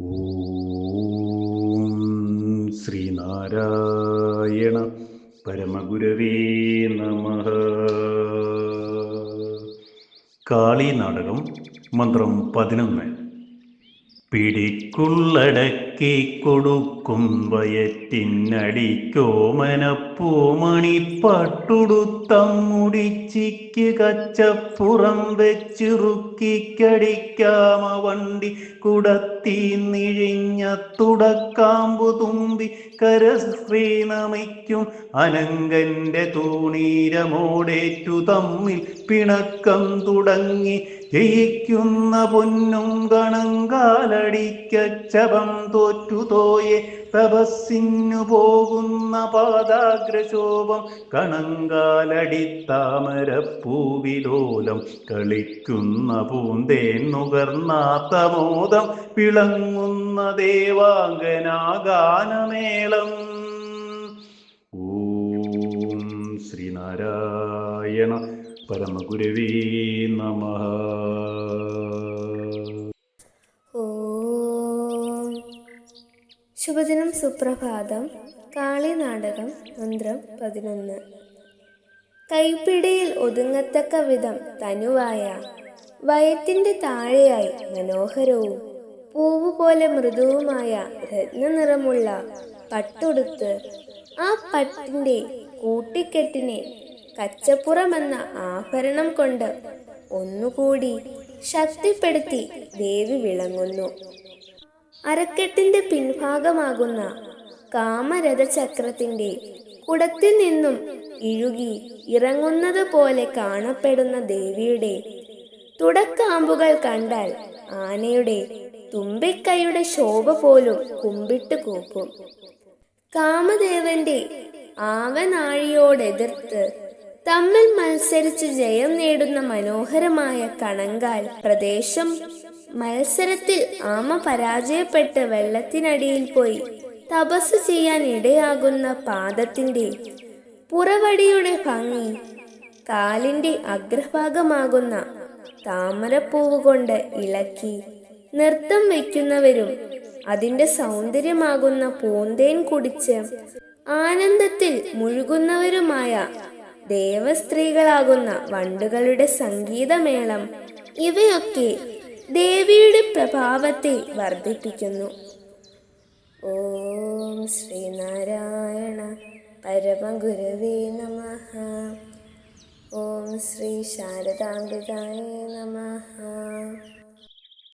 ഓം ശ്രീനാരായണ പരമഗുരവേ നമ. കാളി നാടകം മന്ത്രം പതിനൊന്ന്. പിടിക്കുള്ളടക്കി കൊടുക്കും വയറ്റിനടിക്കോമനപ്പൂമണി പട്ടുടുത്തമ്മുടിച്ചിക്ക് കച്ചപ്പുറം വെച്ചിറുക്കിക്കടിക്കാമ വണ്ടി കുടത്തി നിഴിഞ്ഞ തുടക്കാമ്പു തുമ്പി കരശ്രീ നമിക്കും അനങ്കന്റെ തൂണീരമോടേറ്റു തമ്മിൽ പിണക്കം തുടങ്ങി ജയിക്കുന്ന പൊന്നും കണങ്കാലടിക്കച്ചപം തോറ്റു തോയെ തപസ്സിനു പോകുന്ന പാദാഗ്രശോഭം കണങ്കാലടിത്താമരപ്പൂവിലോലം കളിക്കുന്ന പൂന്തേൻ നുകർന്നാത്ത മോദം പിളങ്ങുന്ന ദേവാംഗനാഗാനമേളം. ഓം ശ്രീനാരായണ പരമഗുരുവീ നമ. ശുഭദിനം സുപ്രഭാതം കാളി നാടകം മന്ത്രം പതിനൊന്ന്. കൈപ്പിടിയിൽ ഒതുങ്ങത്തക്ക വിധം തനുവായ വയറ്റിന്റെ താഴെയായി മനോഹരവും പൂവ് പോലെ മൃദുവുമായ രത്നനിറമുള്ള പട്ടുടുത്ത് ആ പട്ടിന്റെ കൂട്ടിക്കെട്ടിനെ കച്ചപ്പുറമെന്ന ആഭരണം കൊണ്ട് ഒന്നുകൂടി ശക്തിപ്പെടുത്തി ദേവി വിളങ്ങുന്നു. അരക്കെട്ടിന്റെ പിൻഭാഗമാകുന്ന കാമരഥചക്രത്തിന്റെ കുടത്തിൽ നിന്നും ഇഴുകി ഇറങ്ങുന്നത് പോലെ കാണപ്പെടുന്ന ദേവിയുടെ തുടക്കാമ്പുകൾ കണ്ടാൽ ആനയുടെ തുമ്പിക്കൈയുടെ ശോഭ പോലും കുമ്പിട്ട് കൂപ്പും. കാമദേവന്റെ ആവനാഴിയോടെതിർത്ത് തമ്മിൽ മത്സരിച്ച് ജയം നേടുന്ന മനോഹരമായ കണങ്കാൽ പ്രദേശം മത്സരത്തിൽ ആമ പരാജയപ്പെട്ട് വെള്ളത്തിനടിയിൽ പോയി തപസ് ചെയ്യാൻ ഇടയാകുന്ന പാദത്തിന്റെ പുറവടിയുടെ ഭംഗി കാലിന്റെ അഗ്രഭാഗമാകുന്ന താമരപ്പൂവ് കൊണ്ട് ഇളക്കി നൃത്തം വയ്ക്കുന്നവരും അതിന്റെ സൗന്ദര്യമാകുന്ന പൂന്തേൻ കുടിച്ച് ആനന്ദത്തിൽ മുഴുകുന്നവരുമായ ദേവസ്ത്രീകളാകുന്ന വണ്ടുകളുടെ സംഗീതമേളം ഇവയൊക്കെ ദേവിയുടെ പ്രഭാവത്തെ വർദ്ധിപ്പിക്കുന്നു. ഓം ശ്രീനാരായണ പരമഗുരുവേ നമ. ഓം ശ്രീ ശാരദാംബികായ നമ.